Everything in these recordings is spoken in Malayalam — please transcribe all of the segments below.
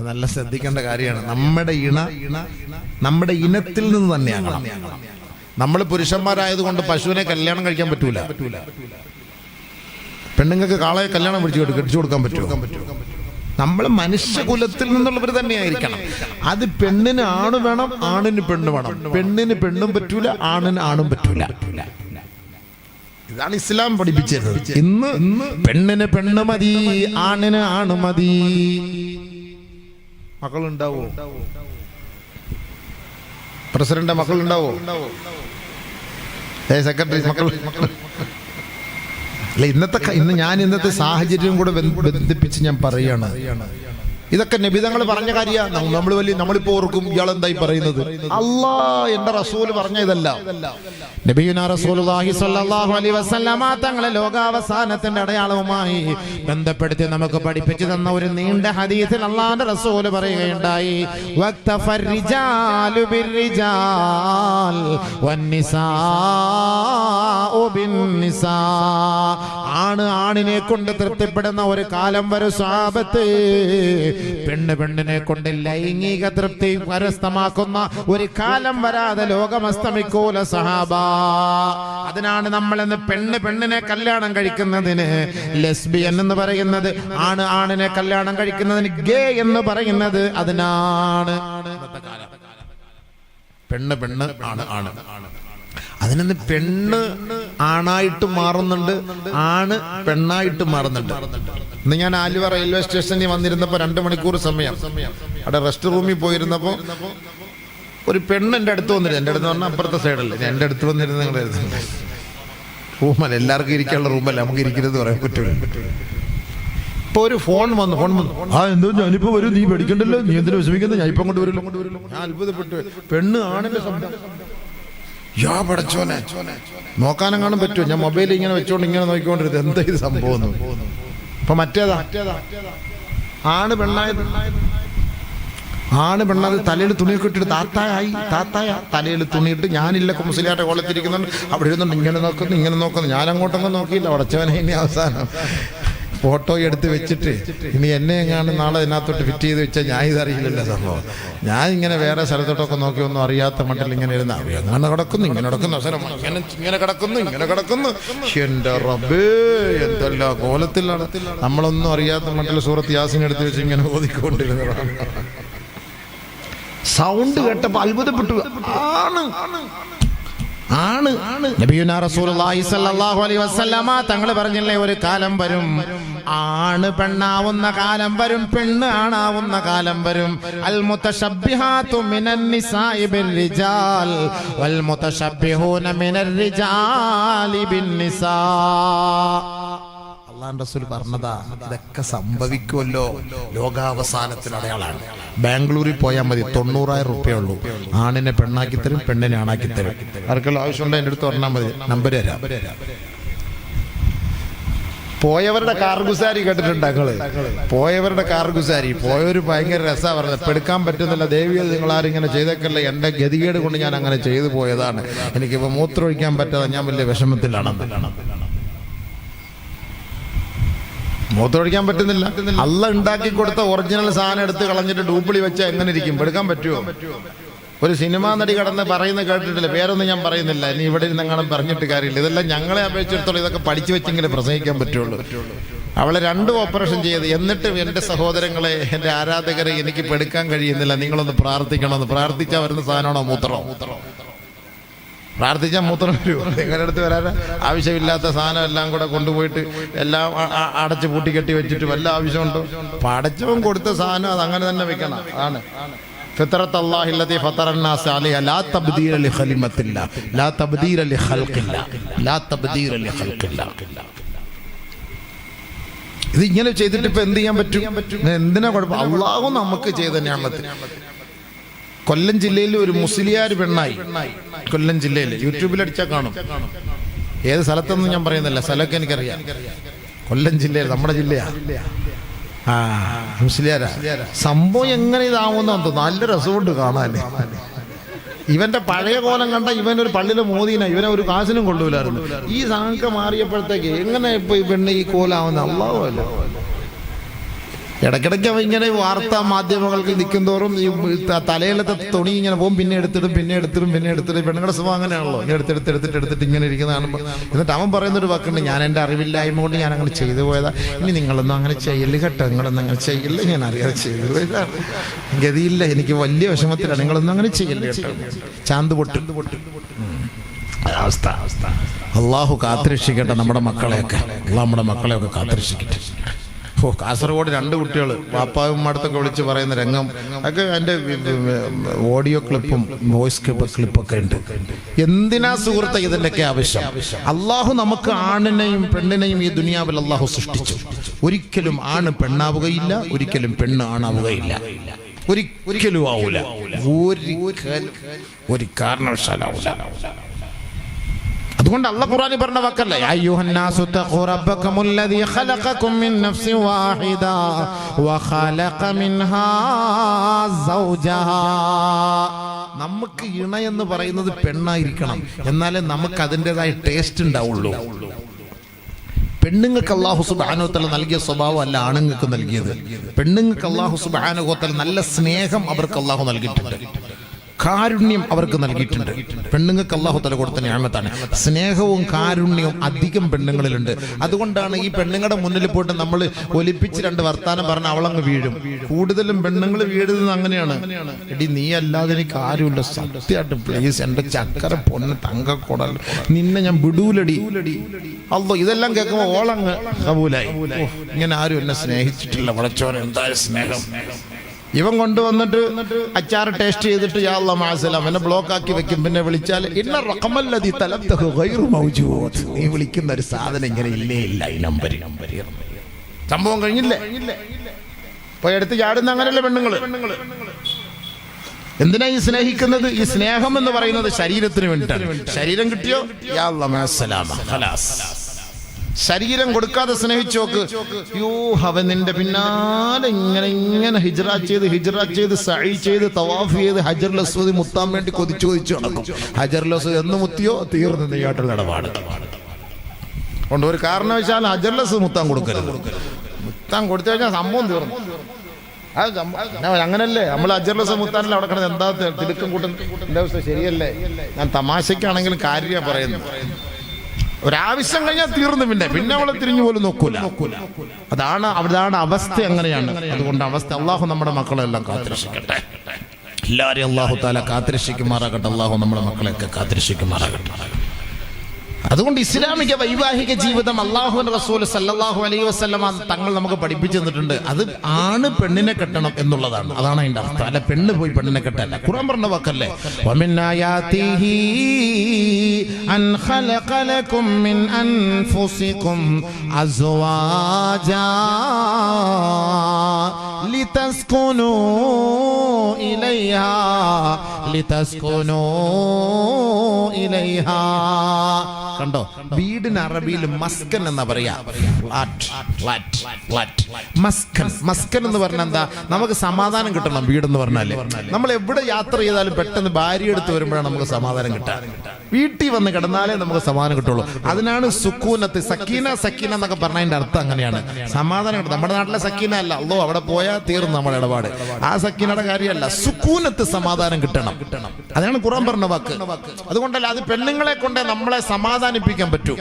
അത് നല്ല ശ്രദ്ധിക്കേണ്ട കാര്യമാണ്. നമ്മുടെ ഇണ നമ്മുടെ ഇനത്തിൽ നിന്ന് തന്നെയാണ് നമ്മൾ പുരുഷന്മാരായതുകൊണ്ട് പശുവിനെ കല്യാണം കഴിക്കാൻ പറ്റൂല. പെണ്ണുങ്ങൾക്ക് കാളയെ കല്യാണം പിടിച്ചു കൊടു- കെട്ടിച്ചു കൊടുക്കാൻ പറ്റുമോ? നമ്മൾ മനുഷ്യകുലത്തിൽ നിന്നുള്ളവർ തന്നെയായിരിക്കണം. അത് പെണ്ണിന് ആണ് വേണം ആണിന് പെണ്ണ് വേണം. പെണ്ണിന് പെണ്ണും പറ്റൂല ആണിന് ആണും പറ്റൂല. ഇതാണ് ഇസ്ലാം പഠിപ്പിച്ചത്. ഇന്ന് പെണ്ണിന് പെണ്ണ് മതി ആണിന് ആണ് മതി. മക്കളുണ്ടാവോ? പ്രസിഡന്റ് മക്കളുണ്ടാവോ? സെക്രട്ടറി മക്കൾ അല്ല ഇന്നത്തെ ഇന്ന് ഞാൻ ഇന്നത്തെ സാഹചര്യം കൂടെ ബന്ധ- ബന്ധിപ്പിച്ച് ഞാൻ പറയാണ്. ഇതൊക്കെ നബിതങ്ങൾ പറഞ്ഞ കാര്യമാണ്. നമ്മൾ വലിയ നമ്മളിപ്പോ ഓർക്കും ഇയാൾ എന്തായി പറയുന്നത്? അല്ലാ എന്റെ റസൂൽ പറഞ്ഞ ഇതല്ല. റസൂലുള്ളാഹി സ്വല്ലല്ലാഹു അലൈഹി വസല്ലമ തങ്ങളെ ലോകാവസാനത്തിന്റെ അടയാളവുമായി ബന്ധപ്പെടുത്തി നമുക്ക് പഠിപ്പിച്ചു തന്ന ഒരു നീണ്ട ഹദീസിൽ അള്ളാഹുവിന്റെ റസൂൽ പറയുകയുണ്ടായി. വക്തഫർ റിജാലു ബിർരിജാൽ വന്നിസാഉ ബിന്നിസാ. ആണ് ആണിനെ കൊണ്ട് തൃപ്തിപ്പെടുന്ന ഒരു കാലം വരും സ്വാപത്ത് പെണ്ണ് പെണ്ണിനെ കൊണ്ട് ലൈംഗിക തൃപ്തി കരസ്ഥമാക്കുന്ന ഒരു കാലം വരാതെ ലോകം അസ്തമിക്കൂല സഹാബ. അതിനാണ് നമ്മൾ ഇന്ന് പെണ്ണ് പെണ്ണിനെ കല്യാണം കഴിക്കുന്നതിന് ലെസ്ബിയൻ എന്ന് പറയുന്നത് ആണ് ആണിനെ കല്യാണം കഴിക്കുന്നതിന് ഗേ എന്ന് പറയുന്നത് അതിനാണ്. പെണ്ണ് പെണ്ണ് ആണ് ആണ്. അതിനൊന്ന് പെണ്ണ് ആണായിട്ട് മാറുന്നുണ്ട് ആണ് പെണ്ണായിട്ട് മാറുന്നുണ്ട്. ഇന്ന് ഞാൻ ആലുവ റെയിൽവേ സ്റ്റേഷനിൽ വന്നിരുന്നപ്പോൾ രണ്ട് മണിക്കൂർ സമയം. അവിടെ റെസ്റ്റ് റൂമിൽ പോയിരുന്നപ്പോൾ ഒരു പെണ്ണ് എന്റെ അടുത്ത് വന്നിരുന്നു. എന്റെ അടുത്ത് പറഞ്ഞാൽ അപ്പുറത്തെ സൈഡല്ലേ. എന്റെ അടുത്ത് വന്നിരുന്നു നിങ്ങളുടെ അടുത്ത്. റൂമല്ല എല്ലാവർക്കും ഇരിക്കാനുള്ള റൂമല്ല. നമുക്ക് ഇരിക്കരുത് പറയാൻ പറ്റില്ല ഇപ്പൊ ഒരു ഫോൺ വന്നു ഫോൺ വന്നു. ആ എന്തോ ഞാനിപ്പോ വരും. നീ പേടിക്കണ്ടല്ലോ. നീ എന്തിനു വിഷമിക്കുന്നു? ഞാൻ ഇപ്പൊ അങ്ങോട്ട് വരില്ല. ഞാൻ അത്ഭുതപ്പെട്ടു. പെണ്ണ് ആണിന്റെ ശബ്ദം. യാ പടച്ചോനെ. നോക്കാനെങ്ങാനും പറ്റുമോ? ഞാൻ മൊബൈൽ ഇങ്ങനെ വെച്ചോണ്ട് ഇങ്ങനെ നോക്കിക്കൊണ്ടിരുന്നത്. എന്താ ഇത് സംഭവം. ഇപ്പൊ മറ്റേതാ? ആണ് പെണ്ണായ. ആണ് പെണ്ണത് തലയിൽ തുണി ഇട്ടിട്ട് താത്തായി താത്തായ. തലയിൽ തുണിയിട്ട് ഞാനില്ല. കുമ്പസിലാട്ട കോളത്തിരിക്കുന്നുണ്ട് അവിടെ ഇരുന്നുണ്ട് ഇങ്ങനെ നോക്കുന്നു ഇങ്ങനെ നോക്കുന്നു. ഞാൻ അങ്ങോട്ടൊന്നും നോക്കിയില്ല. ഉടച്ചവനെ ഇനി അവസാനം. ഫോട്ടോ എടുത്ത് വെച്ചിട്ട് ഇനി എന്നെ എങ്ങാണ്ട് നാളെ ഇതിനകത്തോട്ട് ഫിറ്റ് ചെയ്ത് വെച്ചാൽ ഞാൻ ഇതറിയില്ലല്ലോ സംഭവം. ഞാൻ ഇങ്ങനെ വേറെ സ്ഥലത്തോട്ടൊക്കെ നോക്കി ഒന്നും അറിയാത്ത മട്ടിൽ ഇങ്ങനെ ഇരുന്ന അങ്ങനെ കിടക്കുന്നു ഇങ്ങനെ കിടക്കുന്നു അവസരം ഇങ്ങനെ ഇങ്ങനെ കിടക്കുന്നു ഇങ്ങനെ കിടക്കുന്നു. എന്റെ റബ്ബേ എന്തെല്ലാം കോലത്തിലാണ്. നമ്മളൊന്നും അറിയാത്ത മട്ടിൽ സൂറത്ത് യാസിൻ എടുത്ത് വെച്ച് ഇങ്ങനെ ഓതിക്കൊണ്ടിരുന്നതാണ് സൗണ്ട് കേട്ടപ്പോ അത്ഭുതപ്പെട്ടു. ആണ്. ആണ്. നബിയുനാ റസൂലുള്ളാഹി സ്വല്ലല്ലാഹു അലൈഹി വസല്ലമ തങ്ങൾ പറഞ്ഞില്ലേ ഒരു കാലം വരും. ആണ് പെണ്ണാവുന്ന കാലം വരും പെണ്ണ് ആണാവുന്ന കാലം വരും. അൽ മുതശബ്ബിഹാതു മിനൻ വൽ മുതശബ്ബിഹൂന മിനർ റിജാലി റസൂൽ പറഞ്ഞതാ ഇതൊക്കെ സംഭവിക്കുമല്ലോ. ലോകാവസാനത്തിന് അടയാളാണ് ബാംഗ്ലൂരിൽ പോയാൽ മതി തൊണ്ണൂറായിരം റുപ്യ ഉള്ളൂ. ആണിനെ പെണ്ണാക്കി തരും പെണ്ണിനെ ആണാക്കി തരും. ആർക്കുള്ള ആവശ്യമുണ്ടോ എന്റെ അടുത്ത് പറഞ്ഞാൽ മതി നമ്പർ തരാം. പോയവരുടെ കാർഗുസാരി കേട്ടിട്ടുണ്ട് ഞങ്ങൾ പോയവരുടെ കാർഗുസാരി. പോയവര് ഭയങ്കര രസമാണ് പറഞ്ഞത്. പെടുക്കാൻ പറ്റുന്നില്ല. ദേവിയത് നിങ്ങൾ ആരിങ്ങനെ ചെയ്തേക്കല്ലേ? എന്റെ ഗതികേട് കൊണ്ട് ഞാൻ അങ്ങനെ ചെയ്തു പോയതാണ്. എനിക്കിപ്പോ മൂത്രമൊഴിക്കാൻ പറ്റാതെ ഞാൻ വലിയ വിഷമത്തിലാണ്. മൂത്രമൊഴിക്കാൻ പറ്റുന്നില്ല. അല്ല ഉണ്ടാക്കി കൊടുത്ത ഒറിജിനൽ സാധനം എടുത്ത് കളഞ്ഞിട്ട് ഡൂപ്പിളി വെച്ചാൽ എങ്ങനെ ഇരിക്കും? എടുക്കാൻ പറ്റുമോ ഒരു സിനിമാ നടി കടന്ന് പറയുന്ന കേട്ടിട്ടില്ല. പേരൊന്നും ഞാൻ പറയുന്നില്ല. ഇനി ഇവിടെ ഇരുന്ന് അങ്ങനെ പറഞ്ഞിട്ട് കാര്യമില്ല. ഇതെല്ലാം ഞങ്ങളെ അപേക്ഷിച്ചിടത്തോളം ഇതൊക്കെ പഠിച്ചു വെച്ചെങ്കിലും പ്രസംഗിക്കാൻ പറ്റുള്ളൂ. അവളെ രണ്ട് ഓപ്പറേഷൻ ചെയ്ത് എന്നിട്ടും എന്റെ സഹോദരങ്ങളെ എന്റെ ആരാധകരെ എനിക്ക് പെടുക്കാൻ കഴിയുന്നില്ല. നിങ്ങളൊന്ന് പ്രാർത്ഥിക്കണമെന്ന്. പ്രാർത്ഥിച്ചാൽ വരുന്ന സാധനമാണോ മൂത്രം? പ്രാർത്ഥിച്ചാൽ മൂത്രം വരുമോ നിങ്ങളുടെ അടുത്ത് വരാൻ ആവശ്യമില്ലാത്ത സാധനം എല്ലാം കൂടെ കൊണ്ടുപോയിട്ട് എല്ലാം അടച്ച് പൂട്ടി കെട്ടി വെച്ചിട്ട് വല്ല ആവശ്യമുണ്ടോ? പടച്ചവൻ കൊടുത്ത സാധനം അത് അങ്ങനെ തന്നെ വെക്കണം. ആണ്. ഫിത്രത്ത് അല്ലാഹില്ലതി ഫത്തറന്നാസ് അലൈഹ ലാ തബ്ദീല ലിഖലിമത്തില്ല ലാ തബ്ദീല ലിഖൽഖില്ല ലാ തബ്ദീല ലിഖൽഖില്ല ഇത് ഇങ്ങനെ ചെയ്തിട്ട് ഇപ്പൊ എന്ത് ചെയ്യാൻ പറ്റും? എന്തിനാ കുഴപ്പം? അള്ളാഹു നമുക്ക് ചെയ്ത ഞാമത്ത്. കൊല്ലം ജില്ലയിൽ ഒരു മുസ്ലിയാർ പെണ്ണായി. കൊല്ലം ജില്ലയിൽ. യൂട്യൂബിൽ അടിച്ചാൽ കാണും. ഏത് സ്ഥലത്തൊന്നും ഞാൻ പറയുന്നില്ല. സ്ഥലമൊക്കെ എനിക്കറിയാം. കൊല്ലം ജില്ലയിൽ നമ്മുടെ ജില്ലയാ. ആ മുസ്ലിയാരാ സംഭവം എങ്ങനെ ഇതാവുന്ന നല്ല രസമുണ്ട് കാണാനേ ഇവന്റെ പഴയ കോലം കണ്ട ഇവൻ ഒരു മോദീന ഇവനെ ഒരു കാശിനും കൊള്ളൂലായിരുന്നു. ഈ സാങ്ക മാറിയപ്പോഴത്തേക്ക് എങ്ങനെ ഇപ്പൊ ഈ പെണ്ണ് ഈ കോലാവുന്ന? അള്ളാഹുമല്ല ഇടയ്ക്കിടയ്ക്ക് അവ ഇങ്ങനെ വാർത്താ മാധ്യമങ്ങൾക്ക് നിൽക്കും തോറും ഈ തലയിലത്തെ തുണി ഇങ്ങനെ പോകും. പിന്നെ എടുത്തിടും പിന്നെ എടുത്തിടും പിന്നെ എടുത്തിടും. പെണ്ണുങ്ങളുടെ സ്വഭാവം അങ്ങനെയാണല്ലോ. ഇങ്ങനെ എടുത്തെടുത്ത് എടുത്തിട്ട് ഇങ്ങനെ ഇരിക്കുന്നതാണ് എന്നിട്ട് അവൻ പറയുന്നൊരു വാക്കുണ്ട് ഞാൻ എന്റെ അറിവില്ലായ്മ കൊണ്ട് ഞാൻ അങ്ങനെ ചെയ്തു പോയതാ. ഇനി നിങ്ങളൊന്നും അങ്ങനെ ചെയ്യൽ കേട്ടോ. നിങ്ങളൊന്നും അങ്ങനെ ചെയ്യില്ല ഞാൻ അറിയാതെ ചെയ്തു പോയതാണ് ഗതിയില്ല. എനിക്ക് വലിയ വിഷമത്തിലാണ്. നിങ്ങളൊന്നും അങ്ങനെ ചെയ്യൽ കേട്ടോ. ചാന്ത് പൊട്ട്. അവസ്ഥ. അള്ളാഹു കാത്തിരക്ഷിക്കട്ടെ നമ്മുടെ മക്കളെയൊക്കെ. അള്ളാഹ് നമ്മുടെ മക്കളെയൊക്കെ കാത്തിരക്ഷിക്കട്ടെ. ഓ കാസർഗോഡ് രണ്ട് കുട്ടികൾ വാപ്പാവും അടുത്തൊക്കെ വിളിച്ച് പറയുന്ന രംഗം ഒക്കെ എന്റെ ഓഡിയോ ക്ലിപ്പും വോയിസ് ക്ലിപ്പ് ക്ലിപ്പൊക്കെ ഉണ്ട്. എന്തിനാ സുഹൃത്തെ ഇതിന്റെയൊക്കെ ആവശ്യം? അള്ളാഹു നമുക്ക് ആണിനെയും പെണ്ണിനെയും ഈ ദുനിയാവിൽ അള്ളാഹു സൃഷ്ടിച്ചു. ഒരിക്കലും ആണ് പെണ്ണാവുകയില്ല ഒരിക്കലും പെണ്ണ് ആണാവുകയില്ല. ഒരി- ഒരിക്കലും ആവൂല. ഒരു കാരണവശാലാവൂല. അതുകൊണ്ട് അല്ല ഖുറാനി പറഞ്ഞ വാക്കല്ലേ മിൻ വഖലഖ മിൻഹാ നമുക്ക് ഇണ എന്ന് പറയുന്നത് പെണ്ണായിരിക്കണം. എന്നാലേ നമുക്ക് അതിന്റെതായ ടേസ്റ്റ് ഉണ്ടാവുള്ളൂ. പെണ്ണുങ്ങൾക്ക് അള്ളാഹു സുബാനുത്തല നൽകിയ സ്വഭാവം അല്ല ആണുങ്ങൾക്ക് നൽകിയത്. പെണ്ണുങ്ങൾക്ക് അള്ളാഹു സുബാനുഹോത്തല നല്ല സ്നേഹം അവർക്ക് അള്ളാഹു നൽകിയിട്ടുണ്ട്. കാരുണ്യം അവർക്ക് നൽകിയിട്ടുണ്ട്. പെണ്ണുങ്ങൾക്ക് അള്ളാഹു തല കൊടുത്ത ഞാമത്താണ് സ്നേഹവും കാരുണ്യവും അധികം പെണ്ണുങ്ങളിലുണ്ട്. അതുകൊണ്ടാണ് ഈ പെണ്ണുങ്ങളുടെ മുന്നിൽ പോയിട്ട് നമ്മൾ ഒലിപ്പിച്ച് രണ്ട് വർത്താനം പറഞ്ഞ അവളങ്ങ് വീഴും. കൂടുതലും പെണ്ണുങ്ങൾ വീഴുന്നത് അങ്ങനെയാണ്. എടി നീ അല്ലാതെ എനിക്ക് ആരുമില്ല. സത്യമായിട്ട് പ്ലീസ് എന്റെ ചക്കര പൊന്ന് തങ്കക്കുടൽ നിന്നെ ഞാൻ വിടൂലടി. അല്ലോ ഇതെല്ലാം കേൾക്കുമ്പോൾ ഓളങ്ങ് കബൂലായി. ഇങ്ങനെ ആരും എന്നെ സ്നേഹിച്ചിട്ടില്ല. വളച്ചോൻ എന്താ സ്നേഹം. ഇവൻ കൊണ്ടുവന്നിട്ട് അച്ചാർ ടേസ്റ്റ് ചെയ്തിട്ട് എന്നെ ബ്ലോക്ക് ആക്കി വെക്കും. പിന്നെ വിളിച്ചാൽ ഇന്ന ഗൈറു മൗജൂദ്. നീ വിളിക്കുന്ന ഒരു സാധനം ഇങ്ങനെ ഇല്ലേ ഇല്ല ഈ നമ്പർ നമ്പർ സംഭവം കഴിഞ്ഞില്ലേ? പോയി എടുത്ത് ചാടുന്ന അങ്ങനെയല്ലേ പെണ്ണുങ്ങൾ? എന്തിനാ ഈ സ്നേഹിക്കുന്നത്? ഈ സ്നേഹം എന്ന് പറയുന്നത് ശരീരത്തിന് വേണ്ടിയിട്ടാണ്. ശരീരം കിട്ടിയോ? യാ അല്ലാ മാസലാമ ഖലാസ്. ശരീരം കൊടുക്കാതെ സ്നേഹിച്ചു നോക്ക് യോ അവൻ നിന്റെ പിന്നാലെ ഇങ്ങനെ ഇങ്ങനെ ഹിജ്റ ചെയ്ത് ഹിജ്റ ചെയ്ത് സഴി ചെയ്ത് തവാഫ് ചെയ്ത് ഹജർ ലസ്വതി മുത്താൻ വേണ്ടി കൊതിച്ചു കൊതിച്ചു നടക്കും. ഹജർ ലസ്വതി എന്ന് മുത്തിയോ തീർന്നു നെയ്യാട്ടുള്ള ഇടപാട്. കൊണ്ട് ഒരു കാരണവശാൽ ഹജർ ലസ് മുത്താൻ കൊടുക്കരുത്. മുത്താൻ കൊടുത്തു കഴിഞ്ഞാൽ സംഭവം തീർന്നു. അങ്ങനല്ലേ? നമ്മൾ അജർലസ് മുത്താനല്ലേ അവിടെ കിടന്ന് എന്താ തിടുക്കം എന്താ ശരിയല്ലേ? ഞാൻ തമാശക്കാണെങ്കിലും കാര്യ പറയുന്നു ഒരാവശ്യം കഴിഞ്ഞാൽ തീർന്നു പിന്നെ. പിന്നെ അവളെ തിരിഞ്ഞു പോലും നോക്കൂല. അതാണ് അവിടാണ് അവസ്ഥ അങ്ങനെയാണ് അതുകൊണ്ട് അവസ്ഥ അള്ളാഹു നമ്മുടെ മക്കളെല്ലാം കാത്തിരക്ഷിക്കട്ടെ. എല്ലാവരെയും അള്ളാഹു താല കാത്തിരക്ഷിക്കുമാറാകട്ടെ. അള്ളാഹു നമ്മുടെ മക്കളെയൊക്കെ കാത്തിരക്ഷിക്കുമാറാകട്ടെ. അതുകൊണ്ട് ഇസ്ലാമിക വൈവാഹിക ജീവിതം അള്ളാഹു റസൂൽ സല്ലാഹു അലൈഹി വസല്ലമ തങ്ങൾ നമുക്ക് പഠിപ്പിച്ചു തന്നിട്ടുണ്ട്. അത് ആണ് പെണ്ണിനെ കെട്ടണം എന്നുള്ളതാണ്. അതാണ് അതിന്റെ അർത്ഥം. അല്ല പെണ്ണ് പോയി പെണ്ണിനെ കെട്ടല്ല. ഖുർആൻ പറഞ്ഞ വാക്കല്ലേ? ഇലയാ ലിതസ്കുനൂ ഇലൈഹാ. കണ്ടോ? വീടിന് അറബിയിൽ മസ്കൻ എന്നാ പറയാ. മസ്കൻ മസ്കൻ എന്ന് പറഞ്ഞാൽ എന്താ? നമുക്ക് സമാധാനം കിട്ടണം വീട് എന്ന് പറഞ്ഞാൽ. നമ്മൾ എവിടെ യാത്ര ചെയ്താലും പെട്ടെന്ന് ഭാര്യ എടുത്ത് വരുമ്പോഴാണ് നമുക്ക് സമാധാനം കിട്ടുക. വീട്ടിൽ വന്ന് കിടന്നാലേ നമുക്ക് സമാധാനം കിട്ടുള്ളൂ. അതിനാണ് സുക്കൂനത്ത് സക്കീന സക്കീന എന്നൊക്കെ പറഞ്ഞതിന്റെ അർത്ഥം അങ്ങനെയാണ്. സമാധാനം കിട്ടും. നമ്മുടെ നാട്ടിലെ സക്കീന അല്ല. അല്ലോ അവിടെ പോയാൽ തീർന്നു നമ്മുടെ ഇടപാട്. ആ സക്കീനയുടെ കാര്യമല്ല. സുക്കൂനത്ത് സമാധാനം കിട്ടണം. അതാണ് ഖുറാൻ പറഞ്ഞ വാക്ക്. അതുകൊണ്ടല്ല അത് പെണ്ണുങ്ങളെ കൊണ്ട് നമ്മളെ സമാധാനിപ്പിക്കാൻ പറ്റും.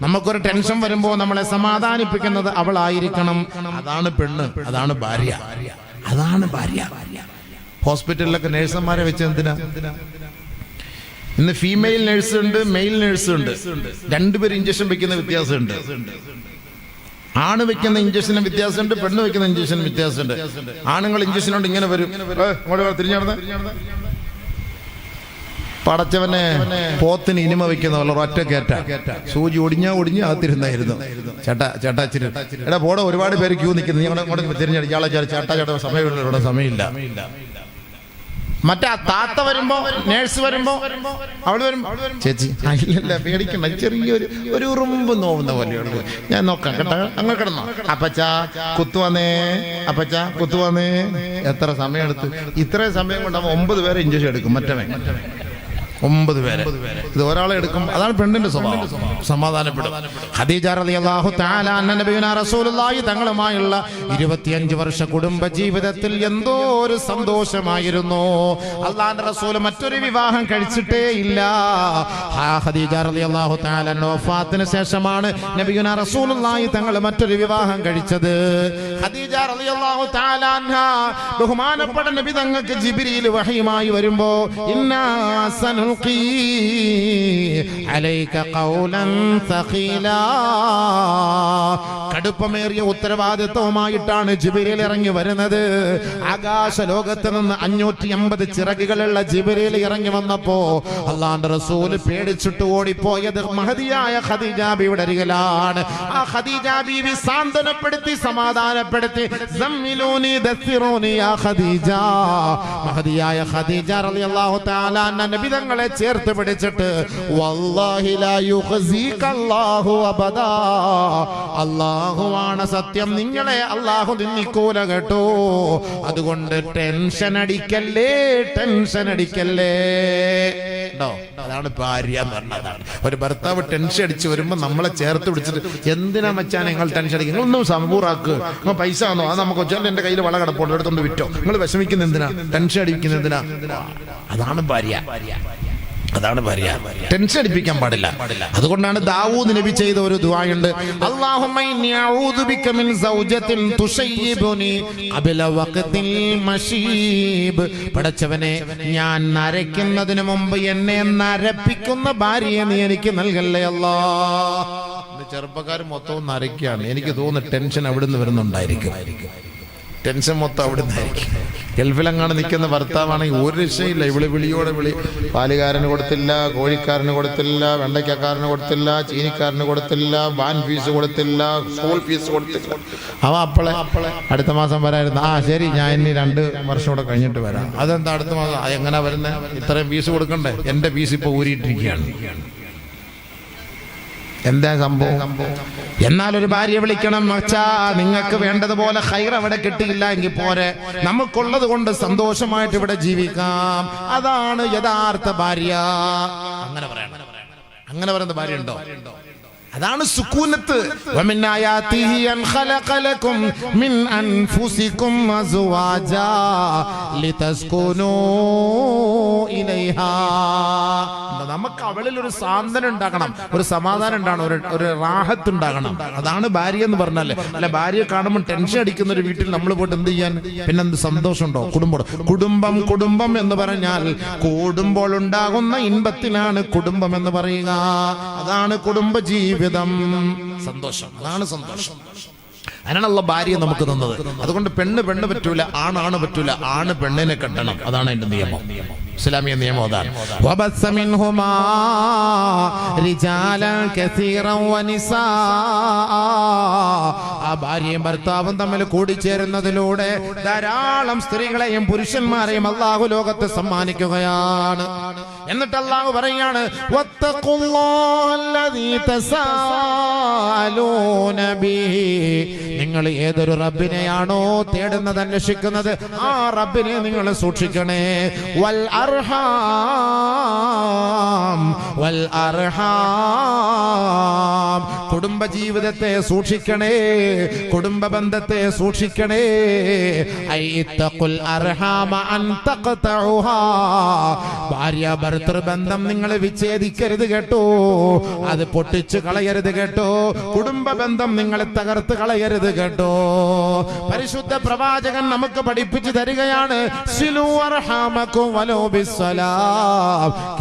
നമുക്കൊരു ടെൻഷൻ വരുമ്പോ നമ്മളെ സമാധാനിപ്പിക്കുന്നത് അവളായിരിക്കണം. അതാണ് പെണ്ണ് അതാണ് ഭാര്യ. അതാണ് ഭാര്യ. ഹോസ്പിറ്റലിലൊക്കെ നേഴ്സന്മാരെ വെച്ച് എന്തിനാ? ഇന്ന് ഫീമെയിൽ നഴ്സ് ഉണ്ട് മെയിൽ നഴ്സ് ഉണ്ട്. രണ്ടുപേരും ഇഞ്ചക്ഷൻ വെക്കുന്ന വ്യത്യാസമുണ്ട്. ആണ് വെക്കുന്ന ഇഞ്ചക്ഷന് വ്യത്യാസമുണ്ട് പെണ്ണ് വെക്കുന്ന ഇഞ്ചക്ഷന് വ്യത്യാസമുണ്ട്. ആണുങ്ങൾ ഇഞ്ചക്ഷൻ കൊണ്ട് ഇങ്ങനെ വരും. വാ, നടന്നേ. പടച്ചവനെ പോത്തിന് ഇനിമ വെക്കുന്ന പോലെ ഒറ്റ കേറ്റ. സൂചി ഒടിഞ്ഞ ഒടിഞ്ഞ് അകത്തിരുന്നായിരുന്നു ചേട്ടാ ചേട്ടാ എടാ പോടെ ഒരുപാട് പേര് ക്യൂ നിൽക്കുന്നു ഞങ്ങളുടെ തിരിഞ്ഞെടുക്കാളെ ഇങ്ങോട്ട് തിരിഞ്ഞടി. ചേട്ടാ ചേട്ടാ സമയമില്ല ഇവിടെ സമയമില്ല. മറ്റേ താത്ത വരുമ്പോ നേഴ്സ് വരുമ്പോ അവൾ വരുമ്പോ ചേച്ചി അല്ലല്ല പേടിക്കണ്ട. ചെറിയൊരു ഒരു ഉറുമ്പ് നോവുന്ന പോലെയുള്ളൂ ഞാൻ നോക്കാം കേട്ടോ. അങ്ങ് കിടന്നോ. അപ്പച്ച കുത്തുവന്നേ അപ്പച്ച കുത്തുവന്നേ എത്ര സമയം എടുത്ത് ഇത്രയും സമയം കൊണ്ട് അവൻ ഒമ്പത് പേരെ ഇഞ്ചക്ഷൻ എടുക്കും മറ്റവൻ. ഒമ്പത് പേരെ. ഇത് ഒരാളെ എടുക്കും. അതാണ് പെണ്ണിന്റെ സ്വഭാവം. സമാധാനപ്പെടും. തങ്ങളുമായുള്ള ഇരുപത്തിയഞ്ച് വർഷ കുടുംബ ജീവിതത്തിൽ എന്തോ ഒരു സന്തോഷമായിരുന്നു. അള്ളാന്റെ റസൂൽ മറ്റൊരു വിവാഹം കഴിച്ചിട്ടേ ഇല്ല. വഫാത്തിന് ശേഷമാണ് നബിയുനാ റസൂലുള്ളാഹി തങ്ങൾ മറ്റൊരു വിവാഹം കഴിച്ചത്. ഖദീജ റളിയല്ലാഹു തആല അൻഹ ബഹുമാനപ്പെട്ട നബി തങ്ങൾക്ക് ജിബ്രീൽ വഹയുമായി വരുമ്പോ ഇന്നാ സനുൽഖി عليك قولا ثقيلا. കടുപ്പമേറിയ ഉത്തരവാദിത്വമായിട്ടാണ് ജിബിരിയിൽ ഇറങ്ങി വരുന്നത്. ആകാശ ലോകത്ത് നിന്ന് അഞ്ഞൂറ്റി അമ്പത് ചിറകുകളുള്ള ജിബിരിയിൽ ഇറങ്ങി വന്നപ്പോ അള്ളാന്റെ റസൂൽ പേടിച്ചിട്ട് ഓടിപ്പോയത് മഹതിയായ ഖദീജ ബീവിയുടെ അരികിലാണ്. ആ ഖദീജ ബീവി സാന്ത്വനപ്പെടുത്തി സമാധാനപ്പെടുത്തി ഖദീജ. മഹതിയായ ഖദീജ റളിയല്ലാഹു തആല നബി തങ്ങളെ ചേർത്ത് പിടിച്ചിട്ട് അള്ളാഹു ആണ് സത്യം. നിങ്ങളെ അള്ളാഹു നിന്നിക്കൂല കേട്ടോ. അതുകൊണ്ട് ടെൻഷൻ അടിക്കല്ലേ ടെൻഷൻ അടിക്കല്ലേ? അതാണ് ഭാര്യ പറഞ്ഞതാണ് ഒരു ഭർത്താവ് ടെൻഷൻ അടിച്ച് വരുമ്പോ നമ്മളെ ചേർത്ത് പിടിച്ചിട്ട് എന്തിനാ മച്ചാൻ നിങ്ങൾ ടെൻഷൻ അടിക്കുക നിങ്ങൾ ഒന്നും സമ്പൂറാക്ക് നിങ്ങൾ പൈസ ആണോ അത് നമുക്ക് ഒച്ചാൽ എന്റെ കയ്യിൽ വള കിടപ്പുണ്ട്. എടുത്തോണ്ട് വിറ്റോ? നിങ്ങൾ വിഷമിക്കുന്ന എന്തിനാ? ടെൻഷൻ അടിക്കുന്ന എന്തിനാ? അതാണ് ഭാര്യ അതാണ് ഭാര്യ. ടെൻഷൻ അടിപ്പിക്കാൻ പാടില്ല. അതുകൊണ്ടാണ് ദാവൂദ് നബി ചെയ്ത ഒരു ദുആയുണ്ട്. അല്ലാഹുമ്മ ഇന്നി ബിക മിൻ സൗജത്തിൻ തുശയ്യിബുനി അബല വഖത്തിൽ മശീബ്. പടച്ചവനെ ഞാൻ നരയ്ക്കുന്നതിന് മുമ്പ് എന്നെ നരപ്പിക്കുന്ന ഭാര്യയെ നീ എനിക്ക് നൽകല്ലേ അല്ലാ? ചെറുപ്പക്കാർ മൊത്തവും നരയ്ക്കാണ് എനിക്ക് തോന്നുന്നു ടെൻഷൻ അവിടുന്ന് വരുന്നുണ്ടായിരിക്കും. ടെൻഷൻ മൊത്തം അവിടുന്ന് ആയിരിക്കും ഗൾഫിലങ്ങാണ് നിൽക്കുന്ന ഭർത്താവാണെങ്കിൽ ഒരു രക്ഷയില്ല. ഇവിടെ വിളിയോടെ വിളി. പാലുകാരന് കൊടുത്തില്ല കോഴിക്കാരന് കൊടുത്തില്ല വെണ്ടയ്ക്കക്കാരന് കൊടുത്തില്ല ചീനിക്കാരന് കൊടുത്തില്ല വാൻ ഫീസ് കൊടുത്തില്ല സ്കൂൾ ഫീസ് കൊടുത്തില്ല. അവ അപ്പളെ അടുത്ത മാസം വരായിരുന്നു. ആ ശരി ഞാൻ ഇനി രണ്ട് വർഷം കൂടെ കഴിഞ്ഞിട്ട് വരാം. അതെന്താ അടുത്ത മാസം? എങ്ങനെ വരുന്നത് ഇത്രയും ഫീസ് കൊടുക്കണ്ടേ? എന്റെ ഫീസ് ഇപ്പോൾ ഊരിയിട്ടിരിക്കുകയാണ്. എന്താ സംഭവം? എന്നാൽ ഒരു ഭാര്യ വിളിക്കണം മച്ചാ. നിങ്ങൾക്ക് വേണ്ടതുപോലെ ഹൈർ അവിടെ കിട്ടിയില്ല എങ്കിൽ പോരെ. നമുക്കുള്ളത് കൊണ്ട് സന്തോഷമായിട്ട് ഇവിടെ ജീവിക്കാം. അതാണ് യഥാർത്ഥ ഭാര്യ. അങ്ങനെ പറയണം. അങ്ങനെ പറയുന്ന ഭാര്യ ഉണ്ടോ അതാണ് സുക്കൂനത്ത് നമുക്ക് അവളിൽ ഒരു സാന്ത്വനം ഉണ്ടാക്കണം ഒരു സമാധാനം ഉണ്ടാകണം ഒരു ഒരു റാഹത്ത് ഉണ്ടാകണം. അതാണ് ഭാര്യ എന്ന് പറഞ്ഞാൽ. അല്ല ഭാര്യയെ കാണുമ്പോൾ ടെൻഷൻ അടിക്കുന്ന ഒരു വീട്ടിൽ നമ്മൾ പോയിട്ട് എന്ത് ചെയ്യാൻ? പിന്നെന്ത് സന്തോഷമുണ്ടോ? കുടുംബം കുടുംബം കുടുംബം എന്ന് പറഞ്ഞാൽ കൂടുമ്പോൾ ഉണ്ടാകുന്ന ഇൻപത്തിനാണ് കുടുംബം എന്ന് പറയുക. അതാണ് കുടുംബ ജീവൻ ജീവിതം. സന്തോഷം. അതാണ് സന്തോഷം. അതിനാണുള്ള ഭാര്യ നമുക്ക് തന്നത്. അതുകൊണ്ട് പെണ്ണ് പെണ്ണ് പറ്റൂല ആണാണ് പറ്റൂല ആണ് പെണ്ണിനെ കെട്ടണം. അതാണ് അതിന്റെ നിയമം. ഇസ്ലാമിയ നിയമം അതാണ്. ആ ഭാര്യയും ഭർത്താവും തമ്മിൽ കൂടിച്ചേരുന്നതിലൂടെ ധാരാളം സ്ത്രീകളെയും പുരുഷന്മാരെയും അള്ളാഹു ലോകത്തെ സമ്മാനിക്കുകയാണ്. എന്നിട്ട് അള്ളാഹു പറയാണ്. നിങ്ങൾ ഏതൊരു റബ്ബിനെയാണോ തേടുന്നത് അന്വേഷിക്കുന്നത് ആ റബ്ബിനെ നിങ്ങൾ സൂക്ഷിക്കണേ. വൽ അർഹാം വൽ അർഹാം. കുടുംബ ജീവിതത്തെ സൂക്ഷിക്കണേ കുടുംബ ബന്ധത്തെ സൂക്ഷിക്കണേ. ഐ അർഹാമ അൻ ഭാര്യ ഭർത്തൃ ബന്ധം നിങ്ങൾ വിച്ഛേദിക്കരുത് കേട്ടോ. അത് പൊട്ടിച്ചു കളയരുത് കേട്ടോ. കുടുംബ ബന്ധം നിങ്ങൾ തകർത്ത് കളയരുത് കേട്ടോ. പരിശുദ്ധ പ്രവാചകൻ നമുക്ക് പഠിപ്പിച്ചു തരികയാണ്.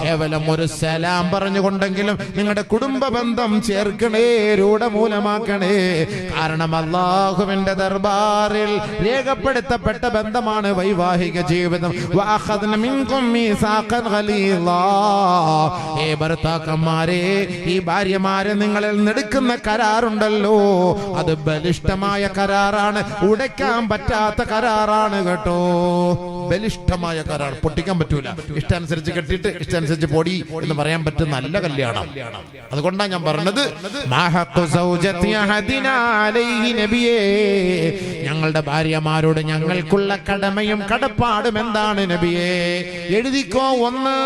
കേവലം ഒരു സലാം പറഞ്ഞുകൊണ്ടെങ്കിലും നിങ്ങളുടെ കുടുംബ ബന്ധം ചേർക്കണേ രൂഢമൂലമാക്കണേ. കാരണം അള്ളാഹുവിന്റെ ദർബാറിൽ രേഖപ്പെടുത്തപ്പെട്ട ബന്ധമാണ് വൈവാഹിക ജീവിതം. ഏ ഭർത്താക്കന്മാരെ ഈ ഭാര്യമാരെ നിങ്ങളിൽ നെടുക്കുന്ന കരാറുണ്ടല്ലോ. അത് ബലിഷ്ടമായ കരാറാണ്. ഉടയ്ക്കാൻ പറ്റാത്ത കരാറാണ് കേട്ടോ. ബലിഷ്ഠമായ കരാർ. പൊട്ടിക്കാൻ പറ്റൂല. ഇഷ്ടാനുസരിച്ച് കെട്ടിയിട്ട് ഇഷ്ടാനുസരിച്ച് പൊടി എന്ന് പറയാൻ പറ്റുന്ന നല്ല കല്യാണം. അതുകൊണ്ടാണ് ഞാൻ പറഞ്ഞത് ഞങ്ങളുടെ ഭാര്യമാരോട് ഞങ്ങൾക്കുള്ള കടമയും കടപ്പാടും എന്താണ് നബിയെ? എഴുതിക്കോ ഒന്ന്.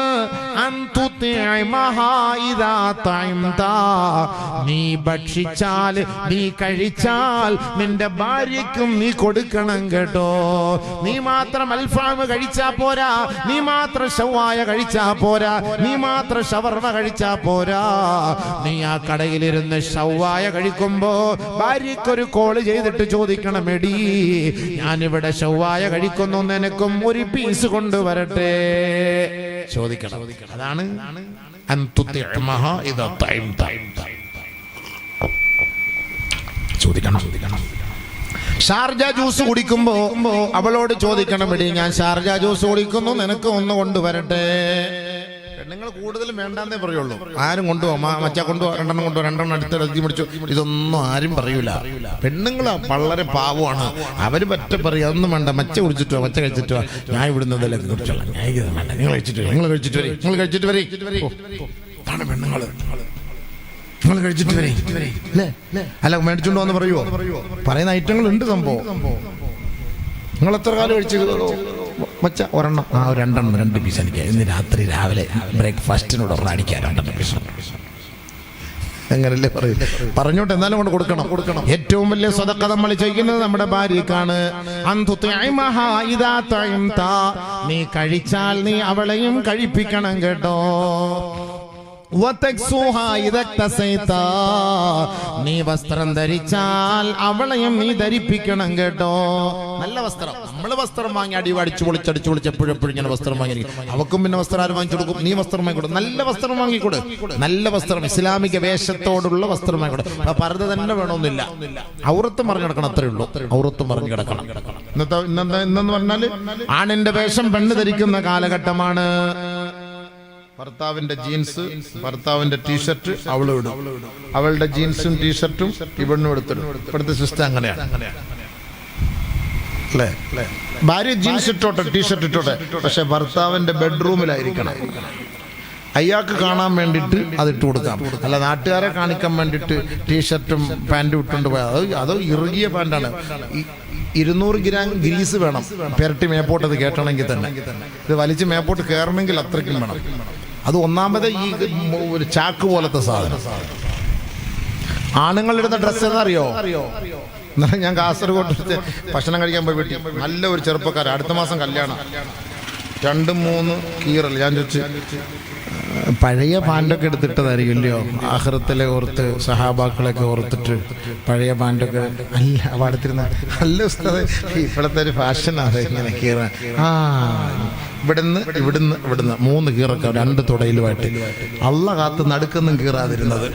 നീ ഭക്ഷിച്ചാൽ നീ കഴിച്ചാൽ നിന്റെ ഭാര്യയ്ക്കും നീ കൊടുക്കണം കേട്ടോ. നീ മാത്രം അൽഫാമ് കഴിച്ചാ പോരാ. നീ മാത്രം ഷവായ കഴിച്ചാ പോരാ. നീ മാത്രം ഷവർമ കഴിച്ചാ പോരാ. നീ ആ കടയിലിരുന്ന് ഷവായ കഴിക്കുമ്പോ ഭാര്യക്കൊരു കോൾ ചെയ്തിട്ട് ചോദിക്കണം എടി ഞാനിവിടെ ഷവായ കഴിക്കുന്നു നിനക്കും ഒരു പീസ് കൊണ്ടുവരട്ടെ. ചോദിക്കണം. അതാണ് ചോദിക്കണം. ഷാർജ ജ്യൂസ് കുടിക്കുമ്പോ അവളോട് ചോദിക്കണം എടി ഞാൻ ഷാർജ ജ്യൂസ് കുടിക്കുന്നു നിനക്ക് ഒന്ന് കൊണ്ടുവരട്ടെ? പെണ്ണുങ്ങൾ കൂടുതലും വേണ്ടാന്നേ പറയുള്ളൂ. ആരും കൊണ്ടുപോകാം മച്ച കൊണ്ടുപോ രണ്ടെണ്ണം കൊണ്ടുപോകാം രണ്ടെണ്ണം അടുത്ത് എഴുതി പിടിച്ചു. ഇതൊന്നും ആരും പറയൂല. പെണ്ണുങ്ങൾ വളരെ പാവമാണ്. അവർ പറ്റ പറയും അതൊന്നും വേണ്ട. മച്ച കുടിച്ചിട്ടോ മച്ച കഴിച്ചിട്ടോ ഞാൻ ഇവിടുന്ന് ഇതിലേക്ക് കുടിച്ചോളാം ഞാൻ വേണ്ട. നിങ്ങൾ കഴിച്ചിട്ട് നിങ്ങൾ കഴിച്ചിട്ട് വരെ. നിങ്ങൾ കഴിച്ചിട്ട് വരെ. അതാണ് പെണ്ണുങ്ങൾ നിങ്ങൾ കഴിച്ചിട്ട് വരെ. അല്ലേ? മേടിച്ചോണ്ട് വന്ന് പറയുവോ? പറയുന്ന ഐറ്റങ്ങൾ ഉണ്ട് സംഭവം. നിങ്ങൾ എത്ര കാലം കഴിച്ചു? മച്ച ഒരെണ്ണം. ആ രണ്ടെണ്ണം രണ്ട് പീസ് എനിക്ക്. ഇന്ന് രാത്രി രാവിലെ ബ്രേക്ക്ഫാസ്റ്റിനോട് ഒരെണ്ണം രണ്ടെണ്ണം പീസ് അങ്ങനല്ലേ പറയും. പറഞ്ഞോട്ട് എന്നാലും കൊണ്ട് കൊടുക്കണം. കൊടുക്കണം. ഏറ്റവും വലിയ സ്വതക്ക നമ്മൾ ചെയ്യുന്നത് നമ്മുടെ ഭാര്യക്കാണ്. നീ കഴിച്ചാൽ നീ അവളെയും കഴിപ്പിക്കണം കേട്ടോ. നീ വസ്ത്രം ധരിച്ചാൽ അവളെയും നീ ധരിപ്പിക്കണം കേട്ടോ. നല്ല വസ്ത്രം. നമ്മൾ വസ്ത്രം വാങ്ങി അടി അടിച്ചു പൊളിച്ചടിച്ചു പൊളിച്ച് എപ്പോഴും ഇങ്ങനെ വസ്ത്രം വാങ്ങി അവക്കും പിന്നെ വസ്ത്രം ആരും വാങ്ങിച്ചു കൊടുക്കും. നീ വസ്ത്രം വാങ്ങിക്കൊടു. നല്ല വസ്ത്രം വാങ്ങിക്കൊടു. നല്ല വസ്ത്രം. ഇസ്ലാമിക വേഷത്തോടുള്ള വസ്ത്രം വാങ്ങിക്കൊടു. പരത തന്നെ വേണമെന്നില്ല ഔറത്തും പറഞ്ഞു കിടക്കണം അത്രേ ഉള്ളൂ. ഔറത്തും പറഞ്ഞു കിടക്കണം. ഇന്നത്തെ ഇന്നെന്ന് പറഞ്ഞാൽ ആണിന്റെ വേഷം പെണ്ണ് ധരിക്കുന്ന കാലഘട്ടമാണ്. ഭർത്താവിന്റെ ജീൻസ് ഭർത്താവിന്റെ ടീഷർട്ട് അവളും ഇടും. അവളുടെ ജീൻസും ടീഷർട്ടും ഇവിടുന്ന് എടുത്തിടും. ഇവിടുത്തെ സിസ്റ്റം അങ്ങനെയാണ്. അല്ലേ? ഭാര്യ ജീൻസ് ഇട്ടോട്ടെ ടീഷർട്ട് ഇട്ടോട്ടെ പക്ഷെ ഭർത്താവിന്റെ ബെഡ്റൂമിലായിരിക്കണം. അയാൾക്ക് കാണാൻ വേണ്ടിയിട്ട് അത് ഇട്ട് കൊടുക്കാം. അല്ല നാട്ടുകാരെ കാണിക്കാൻ വേണ്ടിയിട്ട് ടീഷർട്ടും പാന്റും ഇട്ടുകൊണ്ട് പോയാൽ അത് അത് ഇറുകിയ പാന്റാണ് ഇരുന്നൂറ് ഗ്രാം ഗ്രീസ് വേണം. പെരട്ടി മേപ്പോട്ട് അത് കേട്ടണമെങ്കിൽ തന്നെ. ഇത് വലിച്ച് മേപ്പോട്ട് കയറണമെങ്കിൽ അത്രയ്ക്കും വേണം. അത് ഒന്നാമത് ഈ ഒരു ചാക്ക് പോലത്തെ സാധനം. ആണുങ്ങളിടുന്ന ഡ്രസ്സ് എന്നറിയോ? എന്നാലും ഞാൻ കാസർഗോഡ് ഭക്ഷണം കഴിക്കാൻ പോയി വീട്ടിൽ. നല്ല ഒരു ചെറുപ്പക്കാരൻ. അടുത്ത മാസം കല്യാണം. രണ്ടും മൂന്ന് കീറൽ. ഞാൻ ചോദിച്ചു "ആ, പഴയ പാന്റൊക്കെ എടുത്തിട്ടതായിരിക്കും ഇല്ലയോ? ആഹ്റത്തിലെ ഓർത്ത് സഹാബാക്കളൊക്കെ ഓർത്തിട്ട് പഴയ പാന്റൊക്കെ അല്ല പാടത്തിരുന്ന അല്ല ഉസ്താദ് ഇപ്പോഴത്തെ ഒരു ഫാഷനാണ് ഇങ്ങനെ കീറാൻ ആ ഇവിടുന്ന് ഇവിടുന്ന് ഇവിടുന്ന്. മൂന്ന് കീറൊക്കെ രണ്ട് തുടയിലുമായിട്ട്. അള്ള കാത്ത് നടുക്കൊന്നും കീറാതിരുന്നത്.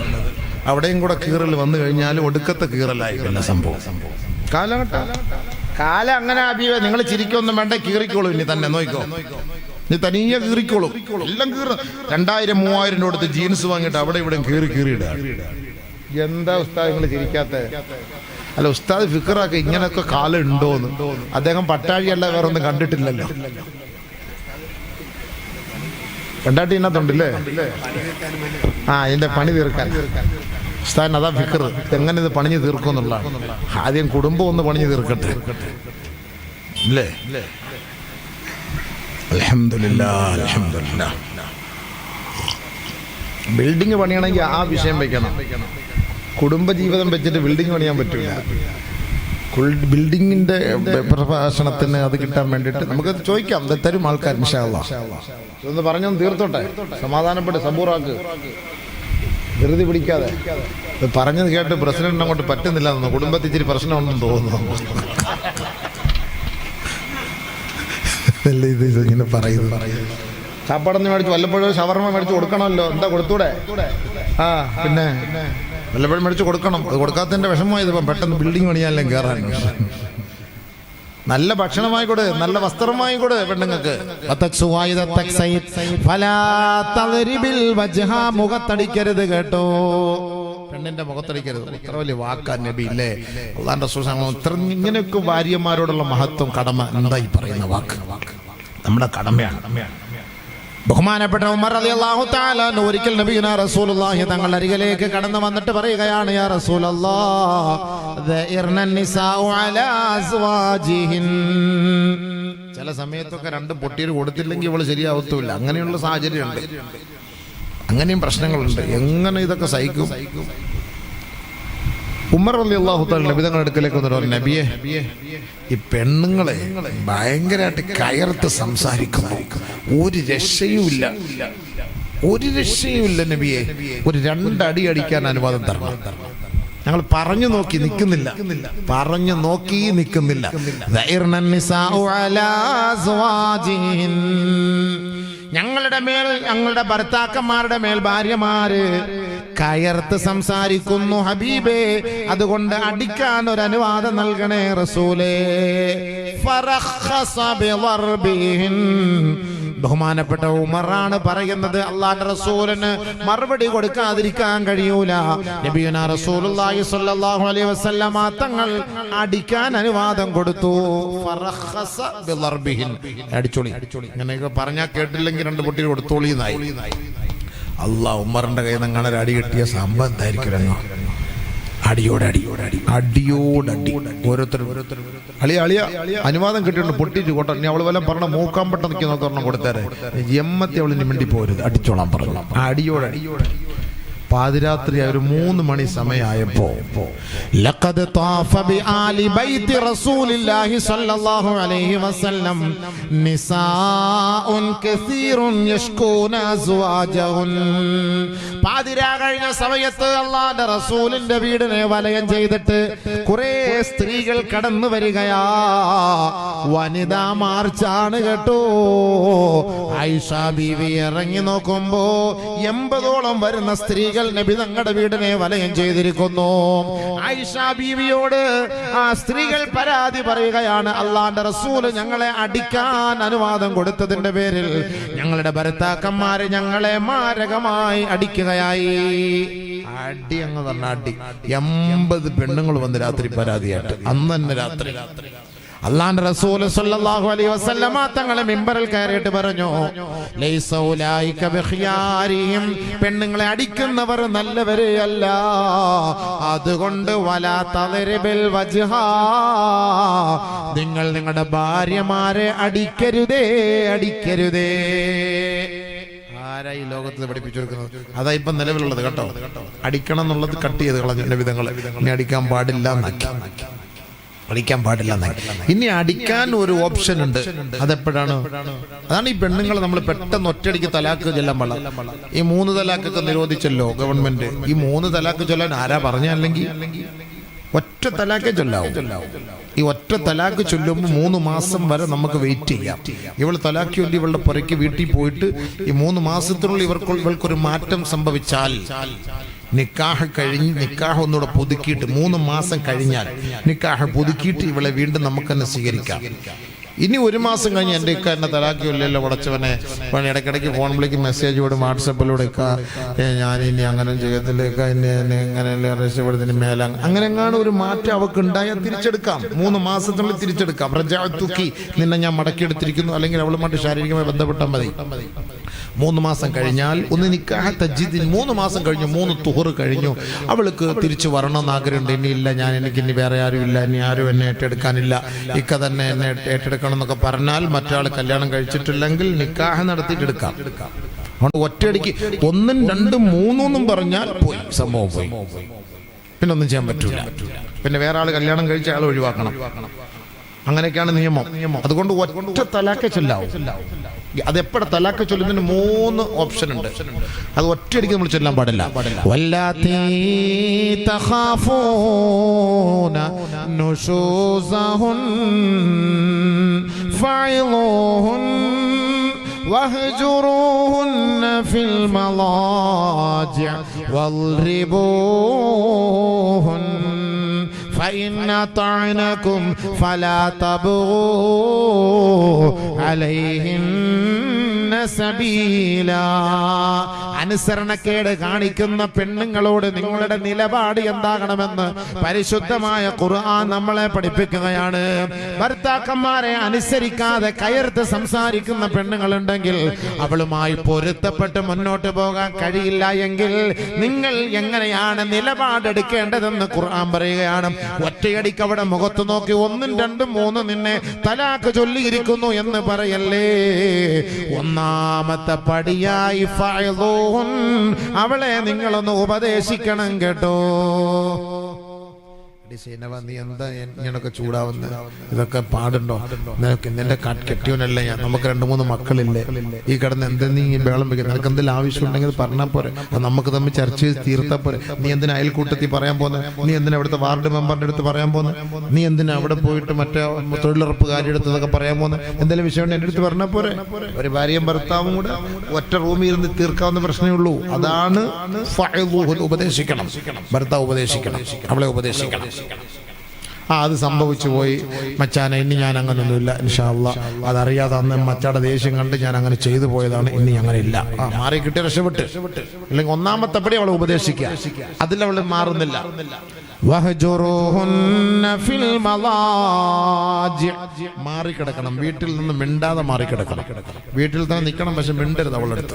അവിടെയും കൂടെ കീറൽ വന്നു കഴിഞ്ഞാൽ ഒടുക്കത്തെ കീറലായിരിക്കും സംഭവം. കാലഘട്ടം. കാലം അങ്ങനെ അഭിവ നിങ്ങൾ ചിരിക്കൊന്നും വേണ്ട കീറിക്കോളൂ ഇനി തന്നെ നോക്കിക്കോ നീ തനിയെ കീറിക്കോളും. എല്ലാം കീറും രണ്ടായിരം മൂവായിരം രൂപ കൊടുത്ത് ജീൻസ് വാങ്ങിയിട്ട് അവിടെ ഇവിടെ കീറി കീറിയിട എന്താ ഉസ്താദ് നിങ്ങൾ ചിരിക്കാത്ത? അല്ല ഉസ്താദ് ഫിക്കറാക്ക ഇങ്ങനെയൊക്കെ കാലം ഉണ്ടോന്ന്. അദ്ദേഹം പട്ടാഴിയല്ല വേറെ ഒന്നും കണ്ടിട്ടില്ലല്ലോ. രണ്ടാട്ടി ഇതിനകത്തുണ്ടല്ലേ ആ എന്റെ പണി തീർക്കാൻ. ഉസ്താദിന് അതാ ഫിക്കർ എങ്ങനെ ഇത് പണിഞ്ഞു തീർക്കും എന്നുള്ളതാണ്. ആദ്യം കുടുംബം ഒന്ന് പണിഞ്ഞു തീർക്കട്ടെ. അൽഹംദുലില്ലാ ബിൽഡിംഗ് പണിയണമെങ്കിൽ ആ വിഷയം വെക്കണം. കുടുംബജീവിതം വെച്ചിട്ട് ബിൽഡിംഗ് പണിയാൻ പറ്റില്ല ബിൽഡിങ്ങിന്റെ പ്രഭാഷണത്തിന് അത് കിട്ടാൻ വേണ്ടിയിട്ട് നമുക്ക് ചോദിക്കാം. തരും ആൾക്കാർ. ഇതൊന്ന് പറഞ്ഞൊന്ന് തീർത്തോട്ടെ? സമാധാനപ്പെട്ട് സബൂറാക്ക്. ധൃതി പിടിക്കാതെ. പറഞ്ഞത് കേട്ട് പ്രസിഡന്റ് അങ്ങോട്ട് പറ്റുന്നില്ല എന്ന് കുടുംബത്തിൽ ഇച്ചിരി പ്രശ്നമുണ്ടെന്ന് തോന്നുന്നു. അല്ലേ ഇത് ഇത് ഇങ്ങനെ പറയുന്നു ചാപ്പാടൊന്നും മേടിച്ചു വല്ലപ്പോഴും ഷവർമ മേടിച്ചു കൊടുക്കണമല്ലോ. എന്താ കൊടുത്തൂടെ? ആ പിന്നെ വല്ലപ്പോഴും മേടിച്ചു കൊടുക്കണം. അത് കൊടുക്കാത്തതിന്റെ വിഷമമായത് ഇപ്പം പെട്ടെന്ന് ബിൽഡിംഗ് പണിയാലും കയറാൻ നല്ല ഭക്ഷണമായി കൊടു നല്ല വസ്ത്രമായി കൊടു പെണ്ണുങ്ങൾക്ക്. മുഖത്തടിക്കരുത് കേട്ടോ. പെണ്ണിന്റെ മുഖത്തടിക്കരുത്. ഇത്ര വലിയ വാക്കാ നബി ഇല്ലേ? അള്ളാന്റെ സുഷാമ ഇത്ര ഇങ്ങനെയൊക്കെ ഭാര്യമാരോടുള്ള മഹത്വം കടമ എന്താ ഈ പറയുന്ന വാക്ക് വാക്ക്? നമ്മുടെ കടമയാണ്. ബഹുമാനപ്പെട്ട ഉമർ അലി അള്ളാഹു താലാൻ ഒരിക്കൽ നബീന റസൂലുള്ളാഹി തങ്ങളുടെ അരികിലേക്ക് കടന്നു വന്നിട്ട് പറയുകയാണ് യാ റസൂലല്ലാഹിൻ ചില സമയത്തൊക്കെ രണ്ട് പൊട്ടിയിൽ കൊടുത്തില്ലെങ്കിൽ ഇവൾ ശരിയാവത്തുമില്ല. അങ്ങനെയുള്ള സാഹചര്യമുണ്ട്. അങ്ങനെയും പ്രശ്നങ്ങളുണ്ട്. എങ്ങനെ ഇതൊക്കെ സഹിക്കും? ഉമർ അലി അള്ളാഹു താല നബിതങ്ങളുടെ അടുക്കലേക്ക് വന്നിട്ട് നബിയെ ഈ പെണ്ണുങ്ങളെ ഭയങ്കരമായിട്ട് കയർത്ത് സംസാരിക്കുന്നു. ഒരു രക്ഷയുമില്ല ഒരു രക്ഷയുമില്ല നബിയെ. ഒരു രണ്ടടി അടിക്കാൻ അനുവാദം തരണം. ഞങ്ങൾ പറഞ്ഞു നോക്കി നിൽക്കുന്നില്ല. പറഞ്ഞു നോക്കി നിൽക്കുന്നില്ല. ഞങ്ങളുടെ മേൽ ഞങ്ങളുടെ ഭർത്താക്കന്മാരുടെ മേൽ ഭാര്യമാര് കയർത്ത് സംസാരിക്കുന്നു ഹബീബേ അതുകൊണ്ട് അടിക്കാൻ ഒരു അനുവാദം നൽകണേ റസൂലേ. ബഹുമാനപ്പെട്ട ഉമറാണ് പറയുന്നത്. അള്ളാന്റെ റസൂലിന് മറുപടി കൊടുക്കാതിരിക്കാൻ കഴിയൂല. റസൂലുള്ളാഹി സ്വല്ലല്ലാഹു അലൈഹി വസല്ലമ തങ്ങൾ അടിക്കാൻ അനുവാദം കൊടുത്തു. ഫറഖസ ഇങ്ങനെയൊക്കെ പറഞ്ഞാൽ കേട്ടില്ലെങ്കിൽ രണ്ട് പൊട്ടി കൊടുത്തോളി എന്നായി. അള്ളാഹ് ഉമ്മറിന്റെ കയ്യിൽ ഒരു അടി കിട്ടിയ സംഭവം എന്തായിരിക്കും അടിയോടടി അടിയോടടി ഓരോരുത്തരും അളിയ അളിയ അനുവാദം കിട്ടിയിട്ടുണ്ട് പൊട്ടിച്ച്. കൊട്ടെ ഇനി അവൾ വല്ല പറഞ്ഞ മൂക്കാൻ പെട്ടെന്ന് നിൽക്കുന്ന തുറന്നു കൊടുത്തേരെ. എമ്മത്തി അവളിന് മിണ്ടി പോരുത് അടിച്ചോളാം പറഞ്ഞോളാം അടിയോടടി പാതിരാത്രി ഒരു മൂന്ന് മണി സമയമായപ്പോ ബിആലി ബൈത്തി റസൂലില്ലാഹി അലൈഹി വസല്ലം യഷ്കൂന കഴിഞ്ഞ സമയത്ത് അള്ളാന്റെ റസൂലിന്റെ വീടിനെ വലയം ചെയ്തിട്ട് കുറെ സ്ത്രീകൾ കടന്നു വരികയാ. വനിതാ മാർച്ചാണ് കേട്ടോ. ഐഷ ബീവി ഇറങ്ങി നോക്കുമ്പോ എൺപതോളം വരുന്ന സ്ത്രീകൾ നബി തങ്ങളുടെ വീടിനെ വലയം ചെയ്തിരിക്കുന്നു. ആയിഷ ബീവിയോട് ആ സ്ത്രീകൾ പരാതി പറയുകയാണ് അള്ളാന്റെ റസൂൽ ഞങ്ങളെ അടിക്കാൻ അനുവാദം കൊടുത്തതിന്റെ പേരിൽ ഞങ്ങളുടെ ഭർത്താക്കന്മാര് ഞങ്ങളെ മാരകമായി അടിക്കുകയായി. അടി അങ്ങ് പറഞ്ഞ അടി. എൺപത് പെണ്ണുങ്ങൾ വന്ന് രാത്രി പരാതിയായിട്ട്. അന്ന് തന്നെ രാത്രി. അള്ളാന്റെ റസൂൽ സല്ലല്ലാഹു അലൈഹി വസല്ലമ തങ്ങളെ മിമ്പറിൽ കയറിയിട്ട് പറഞ്ഞു ലൈസ ഉലൈക ബിഖിയാരിഹിം പെണ്ണുങ്ങളെ അടിക്കുന്നവർ നല്ലവരെ അല്ല. അതുകൊണ്ട് വലാ തദരിബിൽ വജ്ഹാ. നിങ്ങൾ നിങ്ങളുടെ ഭാര്യമാരെ അടിക്കരുതേ അടിക്കരുതേ. ആരാ ഈ ലോകത്ത് പഠിപ്പിച്ചു അതാ ഇപ്പൊ നിലവിലുള്ളത് കേട്ടോ. അടിക്കണം എന്നുള്ളത് കട്ട് ചെയ്ത് കളഞ്ഞു വിധങ്ങൾ ഇനി അടിക്കാൻ പാടില്ല അടിക്കാൻ പാടില്ല ഇനി അടിക്കാൻ ഒരു ഓപ്ഷൻ ഉണ്ട്. അതെപ്പോഴാണ്? അതാണ് ഈ പെണ്ണുങ്ങൾ നമ്മൾ പെട്ടെന്ന് ഒറ്റയടിക്ക് തലാക്ക് ചെല്ലാൻ പാടില്ല. ഈ മൂന്ന് തലാക്കൊക്കെ നിരോധിച്ചല്ലോ ഗവൺമെന്റ്. ഈ മൂന്ന് തലാക്ക് ചൊല്ലാൻ ആരാ പറഞ്ഞ അല്ലെങ്കിൽ? ഒറ്റ തലാക്ക് ചൊല്ലാവും. ഈ ഒറ്റ തലാക്ക് ചൊല്ലുമ്പോൾ മൂന്ന് മാസം വരെ നമുക്ക് വെയിറ്റ് ചെയ്യാം. ഇവൾ തലാക്ക് ചൊല്ലി ഇവളുടെ പുറയ്ക്ക് വീട്ടിൽ പോയിട്ട് ഈ മൂന്ന് മാസത്തിനുള്ളിൽ ഇവർക്ക് ഇവൾക്കൊരു മാറ്റം സംഭവിച്ചാൽ നിക്കാഹ് കഴിഞ്ഞ് നിക്കാഹ് ഒന്നുകൂടെ പുതുക്കിയിട്ട് മൂന്ന് മാസം കഴിഞ്ഞാൽ നിക്കാഹ് പുതുക്കിയിട്ട് ഇവളെ വീണ്ടും നമുക്ക് സ്വീകരിക്കാം. ഇനി ഒരു മാസം കഴിഞ്ഞ് എന്റെ എന്നെ തലാക്കിയില്ലല്ലോ വളച്ചവനെ പണി ഇടയ്ക്കിടയ്ക്ക് ഫോൺ വിളിക്ക് മെസ്സേജ് വിടും വാട്സപ്പിലൂടെ ഇക്ക. ഞാൻ ഇനി അങ്ങനെ ചെയ്യത്തില്ല ഇക്ക. എന്നെ എങ്ങനെയല്ലേ ഇങ്ങനെ രക്ഷപ്പെടുന്നതിന് മേലെ. അങ്ങനെ എങ്ങാണ് ഒരു മാറ്റം അവക്ക് ഉണ്ടായാൽ തിരിച്ചെടുക്കാം. മൂന്ന് മാസത്തിനുള്ളിൽ തിരിച്ചെടുക്കാം. പ്രജാത്തുക്കി നിന്നെ ഞാൻ മടക്കിയെടുത്തിരിക്കുന്നു. അല്ലെങ്കിൽ അവളുമായിട്ട് ശാരീരികമായി ബന്ധപ്പെട്ടാൽ മതി. മൂന്ന് മാസം കഴിഞ്ഞാൽ ഒന്ന് നിക്കാഹ തജ്ജിദിൻ മൂന്ന് മാസം കഴിഞ്ഞു. മൂന്ന് തുഹറ് കഴിഞ്ഞു. അവൾക്ക് തിരിച്ചു വരണമെന്ന് ആഗ്രഹമുണ്ട്. ഇനി ഇല്ല ഞാൻ എനിക്ക് ഇനി വേറെ ആരും ഇല്ല ഇനി ആരും എന്നെ ഏറ്റെടുക്കാനില്ല. ഇക്ക തന്നെ എന്നെ ഏറ്റെടുക്കണം എന്നൊക്കെ പറഞ്ഞാൽ മറ്റാൾ കല്യാണം കഴിച്ചിട്ടില്ലെങ്കിൽ നിക്കാഹ് നടത്തിയിട്ട് എടുക്കാം. അതുകൊണ്ട് ഒറ്റയടിക്ക് ഒന്നും രണ്ടും മൂന്നൊന്നും പറഞ്ഞാൽ പോയി സംഭവം പോയി. പിന്നെ ഒന്നും ചെയ്യാൻ പറ്റൂല. പിന്നെ വേറെ ആൾ കല്യാണം കഴിച്ച ആൾ ഒഴിവാക്കണം. അങ്ങനെയൊക്കെയാണ് നിയമം. അതുകൊണ്ട് ഒറ്റ തലാക്കെ ചൊല്ലാവും. അതെപ്പോഴെ തലാക്ക് ചൊല്ലുന്നതിന് മൂന്ന് ഓപ്ഷൻ ഉണ്ട് അത് ഒറ്റയടിക്ക് നമ്മൾ ചൊല്ലാൻ പാടില്ല വല്ലാത്തീ തഖാഫൂന നുശൂസഹുൻ ഫഅളുഹുൻ واهجروهن في المضاجع واضربوهن فإن أطعنكم فلا تبغوا عليهن സബീലാ. അനുസരണക്കേട് കാണിക്കുന്ന പെണ്ണുങ്ങളോട് നിങ്ങളുടെ നിലപാട് എന്താകണമെന്ന് പരിശുദ്ധമായ ഖുർആൻ നമ്മളെ പഠിപ്പിക്കുകയാണ്. ഭർത്താക്കന്മാരെ അനുസരിക്കാതെ കയർത്ത് സംസാരിക്കുന്ന പെണ്ണുങ്ങളുണ്ടെങ്കിൽ അവളുമായി പൊരുത്തപ്പെട്ട് മുന്നോട്ട് പോകാൻ കഴിയില്ല എങ്കിൽ നിങ്ങൾ എങ്ങനെയാണ് നിലപാടെടുക്കേണ്ടതെന്ന് ഖുർആൻ പറയുകയാണ്. ഒറ്റയടിക്ക് അവിടെ മുഖത്ത് നോക്കി ഒന്നും രണ്ടും മൂന്നും നിന്നെ തലാക്ക് ചൊല്ലിയിരിക്കുന്നു എന്ന് പറയല്ലേ? ഒന്നാമത്തെ പടിയായി. അവളെ നിങ്ങളൊന്ന് ഉപദേശിക്കണം കേട്ടോ എടി സീനവ, നീ എന്താ ഇങ്ങനൊക്കെ ചൂടാവുന്ന? ഇതൊക്കെ പാടുണ്ടോ? നിന്റെ കെട്ടിയോനല്ല ഞാൻ? നമുക്ക് രണ്ട് മൂന്ന് മക്കളില്ലേ? ഈ കിടന്ന് എന്താ നീ ബേളം വെക്കുന്നത് നിനക്ക് എന്തെങ്കിലും ആവശ്യം ഉണ്ടെങ്കിൽ പറഞ്ഞാൽ പോരെ. നമുക്ക് തമ്മിൽ ചർച്ച ചെയ്ത് തീർത്താ പോരെ. നീ എന്തിനാ അയൽക്കൂട്ടത്തിൽ പറയാൻ പോകുന്നത് നീ എന്തിനാ അവിടുത്തെ വാർഡ് മെമ്പറിന്റെ അടുത്ത് പറയാൻ പോകുന്നത് നീ എന്തിനാ അവിടെ പോയിട്ട് മറ്റേ തൊഴിലുറപ്പുകാരുടെ എടുത്ത് ഇതൊക്കെ പറയാൻ പോകുന്നത് എന്തെങ്കിലും വിഷയം എന്റെ അടുത്ത് പറഞ്ഞാൽ പോരെ. ഒരു ഭാര്യയും ഭർത്താവും കൂടെ ഒറ്റ റൂമിൽ ഇരുന്ന് തീർക്കാവുന്ന പ്രശ്നമേ ഉള്ളൂ. അതാണ്. ഉപദേശിക്കണം. ഭർത്താവ് ഉപദേശിക്കണം. അവളെ ഉപദേശിക്കണം. ആ അത് സംഭവിച്ചു പോയി. മച്ചാനെ ഇനി ഞാൻ അങ്ങനൊന്നുമില്ല ഇൻഷാല്ല അതറിയാതെ അന്ന് മച്ചാടെ ദേഷ്യം കണ്ട് ഞാൻ അങ്ങനെ ചെയ്തു പോയതാണ് ഇനി അങ്ങനെ ഇല്ല ആ മാറി കിട്ടി രക്ഷപ്പെട്ട്. അല്ലെങ്കിൽ ഒന്നാമത്തെ പടി അവളെ ഉപദേശിക്കുക. അതിൽ അവൾ മാറുന്നില്ല. മാറിക്കിടക്കണം. വീട്ടിൽ നിന്ന് മിണ്ടാതെ മാറിക്കിടക്കണം. വീട്ടിൽ തന്നെ നിൽക്കണം പക്ഷെ മിണ്ടരുത് അവളെടുത്ത്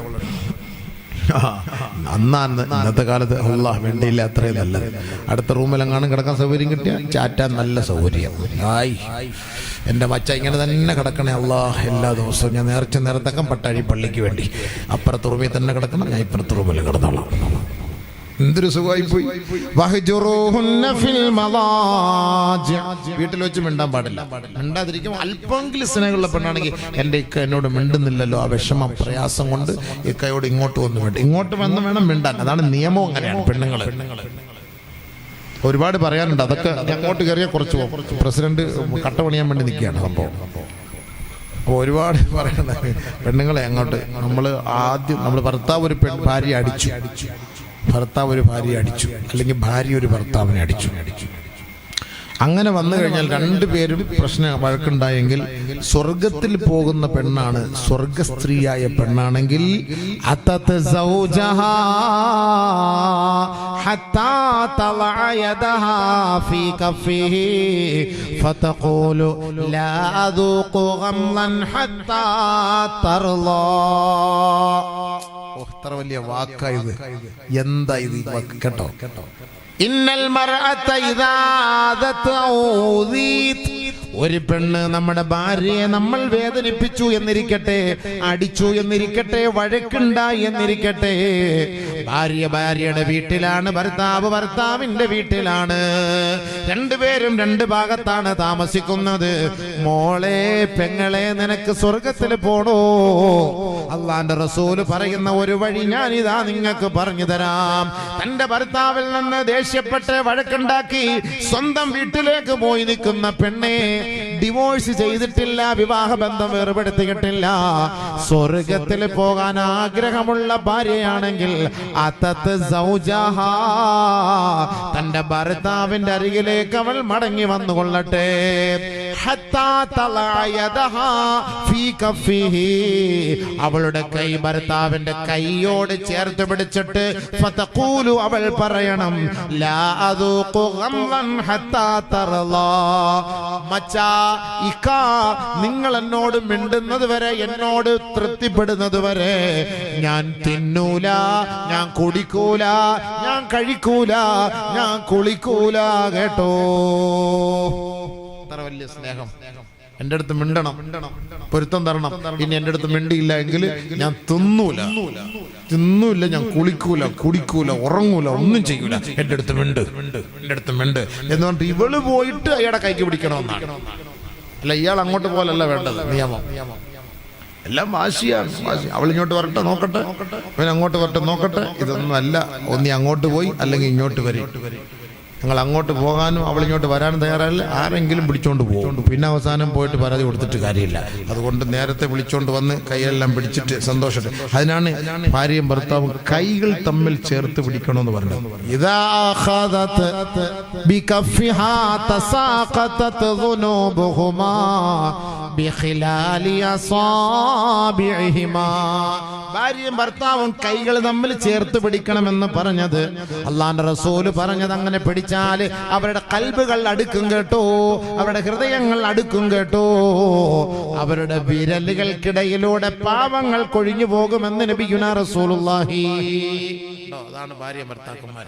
അന്നാന്ന് ഇന്നത്തെ കാലത്ത് അള്ളാഹ് വേണ്ടിയില്ല അത്രയും നല്ലത്. അടുത്ത റൂമിലെങ്ങാനും കിടക്കാൻ സൗകര്യം കിട്ടിയാൽ ചാറ്റാൻ നല്ല സൗകര്യം. ആയി. എന്റെ മച്ച ഇങ്ങനെ തന്നെ കിടക്കണേ അള്ളാഹ് എല്ലാ ദിവസവും. ഞാൻ നേർച്ച നേരത്തക്കം പട്ടാഴി പള്ളിക്ക് വേണ്ടി. അപ്പുറത്ത് റൂമിൽ തന്നെ കിടക്കണം ഞാൻ ഇപ്പുറത്ത് റൂമിൽ കിടന്നോളാം. എന്തൊരു സുഖമായി പോയി. വീട്ടിൽ വെച്ച് മിണ്ടാൻ പാടില്ല. മിണ്ടാതിരിക്കും. അല്പമെങ്കിലും സ്നേഹമുള്ള പെണ്ണാണെങ്കിൽ എന്റെ ഇക്ക എന്നോട് മിണ്ടുന്നില്ലല്ലോ. ആ വിഷമം പ്രയാസം കൊണ്ട് ഇക്കയോട് ഇങ്ങോട്ട് വന്നു വേണ്ട ഇങ്ങോട്ട് വന്ന് വേണം മിണ്ടാൻ. അതാണ് നിയമം അങ്ങനെയാണ് പെണ്ണുങ്ങൾ ഒരുപാട് പറയാനുണ്ട്. അതൊക്കെ അങ്ങോട്ട് കയറിയാൽ കുറച്ച് പ്രസിഡന്റ് കട്ട പണിയാൻ വേണ്ടി നിൽക്കുകയാണ് സംഭവം. അപ്പോൾ ഒരുപാട് പറയണ പെണ്ണുങ്ങളെ അങ്ങോട്ട് നമ്മൾ ആദ്യം നമ്മൾ ഭർത്താവ് ഒരു പെൺ ഭാര്യ അടിച്ചു. ഭർത്താവ് ഒരു ഭാര്യ അടിച്ചു അല്ലെങ്കിൽ ഭാര്യ ഒരു ഭർത്താവിനെ അടിച്ചു അങ്ങനെ വന്നു കഴിഞ്ഞാൽ രണ്ടുപേരും പ്രശ്ന വഴക്കുണ്ടായെങ്കിൽ സ്വർഗത്തിൽ പോകുന്ന പെണ്ണാണ് സ്വർഗസ്ത്രീയായ പെണ്ണാണെങ്കിൽ അത്തത്ത് സൗജഹാ حتى تضع يدها في كفه فتقول لا أذوق غمضا حتى ترضى എത്ര വലിയ വാക്കായത് എന്താ ഇത്? കേട്ടോ കേട്ടോ. ഒരു പെണ്ണ് നമ്മുടെ ഭാര്യയെ നമ്മൾ വേദനിപ്പിച്ചു എന്നിരിക്കട്ടെ അടിച്ചു എന്നിരിക്കട്ടെ വഴക്കുണ്ടായി എന്നിരിക്കട്ടെ. ഭാര്യ ഭാര്യയുടെ വീട്ടിലാണ് ഭർത്താവ് ഭർത്താവിന്റെ വീട്ടിലാണ്. രണ്ടുപേരും രണ്ട് ഭാഗത്താണ് താമസിക്കുന്നത്. മോളെ പെങ്ങളെ നിനക്ക് സ്വർഗത്തിൽ പോണോ? അള്ളാന്റെ റസൂൽ പറയുന്ന ഒരു വഴി ഞാൻ ഇതാ നിങ്ങൾക്ക് പറഞ്ഞു തരാം. തന്റെ ഭർത്താവിൽ നിന്ന് ദേഷ്യപ്പെട്ട് വഴക്കുണ്ടാക്കി സ്വന്തം വീട്ടിലേക്ക് പോയി നിൽക്കുന്ന പെണ്ണെ ഡിവോഴ്സ് ചെയ്തിട്ടില്ല വിവാഹ ബന്ധം വേർപെടുത്തിയിട്ടില്ല. സ്വർഗത്തിൽ പോകാൻ ആഗ്രഹമുള്ള ഭാര്യയാണെങ്കിൽ അത്തത്ത് സൗജഹ. തന്റെ ഭർത്താവിന്റെ അരികിലേക്ക് അവൾ മടങ്ങി വന്നുകൊള്ളട്ടെ. അവളുടെ കൈ ഭർത്താവിന്റെ കൈയോട് ചേർത്ത് പിടിച്ചിട്ട് ഫതഖൂലു അവൾ പറയണം നിങ്ങൾ എന്നോട് മിണ്ടുന്നത് വരെ എന്നോട് തൃപ്തിപ്പെടുന്നത് വരെ. ഞാൻ തിന്നൂല ഞാൻ കുടിക്കൂല ഞാൻ കഴിക്കൂല ഞാൻ കുളിക്കൂല കേട്ടോ. അത്ര വലിയ സ്നേഹം. എന്റെ അടുത്ത് മിണ്ടണം. പൊരുത്തം തരണം. ഇനി എന്റെ അടുത്ത് മിണ്ടിയില്ല എങ്കിൽ ഞാൻ തിന്നൂല. തിന്നൂല ഞാൻ കുളിക്കൂല കുടിക്കൂല ഉറങ്ങൂല ഒന്നും ചെയ്യൂല. എന്റെ അടുത്ത് മിണ്ട്. എന്റെ അടുത്ത് മിണ്ട്. എന്ന് പറഞ്ഞിട്ട് ഇവൾ പോയിട്ട് അയാളെ കൈക്ക് പിടിക്കണമെന്നാണ്. അല്ല ഇയാൾ അങ്ങോട്ട് പോലല്ല വേണ്ടത്. നിയമം. എല്ലാം വാശിയാണ് വാശി. അവൾ ഇങ്ങോട്ട് വരട്ടെ നോക്കട്ടെ. അവൻ അങ്ങോട്ട് വരട്ടെ നോക്കട്ടെ. ഇതൊന്നും അല്ല. ഒന്നി അങ്ങോട്ട് പോയി അല്ലെങ്കിൽ ഇങ്ങോട്ട് വരും. ഞങ്ങൾ അങ്ങോട്ട് പോകാനും അവളിങ്ങോട്ട് വരാനും തയ്യാറല്ല. ആരെങ്കിലും വിളിച്ചോണ്ട് പോകും. പിന്നെ അവസാനം പോയിട്ട് പരാതി കൊടുത്തിട്ട് കാര്യമില്ല. അതുകൊണ്ട് നേരത്തെ വിളിച്ചോണ്ട് വന്ന് കൈയെല്ലാം പിടിച്ചിട്ട് സന്തോഷത്തെ അതിനാണ് ഭാര്യയും ഭർത്താവും കൈകൾ തമ്മിൽ ചേർത്ത് പിടിക്കണമെന്ന് പറഞ്ഞു ഭാര്യയും ഭർത്താവും കൈകൾ തമ്മിൽ ചേർത്ത് പിടിക്കണമെന്ന് പറഞ്ഞത് അള്ളാന്റെ റസൂൽ പറഞ്ഞത് അങ്ങനെ പിടിച്ചു പിടിച്ചാൽ അവരുടെ കൽബുകൾ അടുക്കും കേട്ടോ. അവരുടെ ഹൃദയങ്ങൾ അടുക്കും കേട്ടോ. അവരുടെ വിരലുകൾക്കിടയിലൂടെ പാവങ്ങൾ കൊഴിഞ്ഞു പോകുമെന്ന് ലഭിക്കുന്ന റസൂലുള്ളാഹി അതാണ് ഭാര്യ ഭർത്താക്കന്മാർ